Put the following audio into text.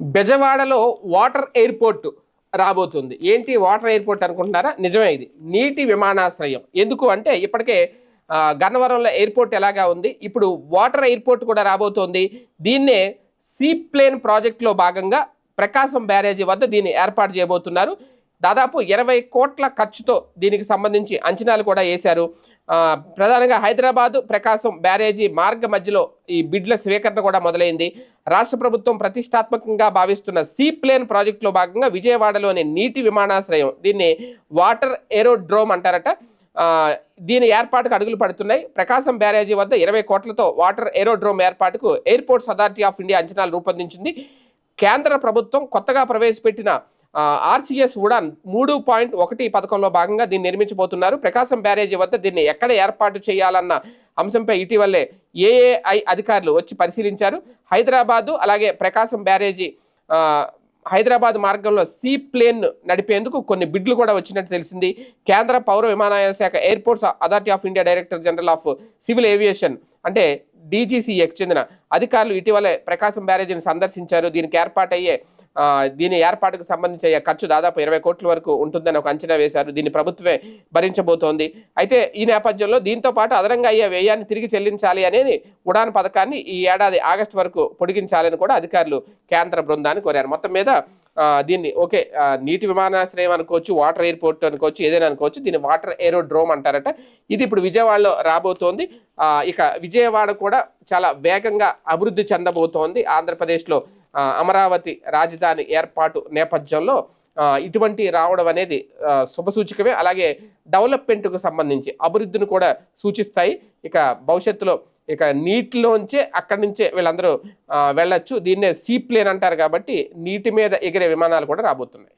బెజవాడలో water airport రాబోతుంది. ఏంటి వాటర్ ఎయిర్పోర్ట్ అనుకుంటున్నారా? నిజమే ఇది. నీటి విమానాశ్రయం. ఎందుకు అంటే ఇప్పటికే గన్నవరంలో ఎయిర్పోర్ట్ ఎలాగా ఉంది? ఇప్పుడు వాటర్ ఎయిర్పోర్ట్ కూడా రాబోతోంది. దీన్నే సీ ప్లేన్ ప్రాజెక్టులో భాగంగా ప్రకాశం బ్యారేజీ వద్ద దీన్ని ఏర్పాటు చేయబోతున్నారు. దాదాపు ఇరవై కోట్ల ఖర్చుతో దీనికి సంబంధించి అంచనాలు కూడా వేశారు. ప్రధానంగా హైదరాబాదు ప్రకాశం బ్యారేజీ మార్గ మధ్యలో ఈ బిడ్ల స్వీకరణ కూడా మొదలైంది. రాష్ట్ర ప్రభుత్వం ప్రతిష్టాత్మకంగా భావిస్తున్న సీ ప్లేన్ ప్రాజెక్టులో భాగంగా విజయవాడలోని నీటి విమానాశ్రయం దీన్ని వాటర్ ఏరోడ్రోమ్ అంటారట. దీని ఏర్పాటుకు అడుగులు పడుతున్నాయి. ప్రకాశం బ్యారేజీ వద్ద ఇరవై కోట్లతో వాటర్ ఏరోడ్రోమ్ ఏర్పాటుకు ఎయిర్పోర్ట్స్ అథారిటీ ఆఫ్ ఇండియా అంచనాలు రూపొందించింది. కేంద్ర ప్రభుత్వం కొత్తగా ప్రవేశపెట్టిన ఆర్సీఎస్ ఉడాన్ మూడు పాయింట్ ఒకటి పథకంలో భాగంగా దీన్ని నిర్మించబోతున్నారు. ప్రకాశం బ్యారేజీ వద్ద దీన్ని ఎక్కడ ఏర్పాటు చేయాలన్న అంశంపై ఇటీవలే ఏఏఐ అధికారులు వచ్చి పరిశీలించారు. హైదరాబాదు అలాగే ప్రకాశం బ్యారేజీ హైదరాబాద్ మార్గంలో సీ ప్లేన్ నడిపేందుకు కొన్ని బిడ్లు కూడా వచ్చినట్టు తెలిసింది. కేంద్ర పౌర విమానయాన శాఖ Airports Authority of India Director General of Civil Aviation అంటే డీజీసీఏకి చెందిన అధికారులు ఇటీవలే ప్రకాశం బ్యారేజీని సందర్శించారు. దీనికి ఏర్పాటయ్యే దీని ఏర్పాటుకు సంబంధించి అయ్యే ఖర్చు దాదాపు ఇరవై కోట్ల వరకు ఉంటుందని ఒక అంచనా వేశారు. దీన్ని ప్రభుత్వమే భరించబోతోంది. అయితే ఈ నేపథ్యంలో దీంతో పాటు అదనంగా అయ్యే వ్యయాన్ని తిరిగి చెల్లించాలి అనేది ఉడాన్ పథకాన్ని ఈ ఏడాది ఆగస్టు వరకు పొడిగించాలని కూడా అధికారులు కేంద్ర బృందాన్ని కోరారు. మొత్తం మీద దీన్ని ఓకే నీటి విమానాశ్రయం అనుకోవచ్చు వాటర్ ఎయిర్పోర్ట్ అనుకోవచ్చు ఏదైనా అనుకోవచ్చు దీన్ని వాటర్ ఏరోడ్రోమ్ అంటారట. ఇది ఇప్పుడు విజయవాడలో రాబోతోంది. ఇక విజయవాడ కూడా చాలా వేగంగా అభివృద్ధి చెందబోతోంది. ఆంధ్రప్రదేశ్లో అమరావతి రాజధాని ఏర్పాటు నేపథ్యంలో ఇటువంటి రావడం అనేది శుభసూచికమే శుభసూచకమే అలాగే డెవలప్మెంట్కు సంబంధించి అభివృద్ధిని కూడా సూచిస్తాయి. ఇక భవిష్యత్తులో ఇక నీటిలోంచే అక్కడి నుంచే వీళ్ళందరూ వెళ్ళొచ్చు. దీన్నే సీ ప్లేన్ అంటారు కాబట్టి నీటి మీద ఎగిరే విమానాలు కూడా రాబోతున్నాయి.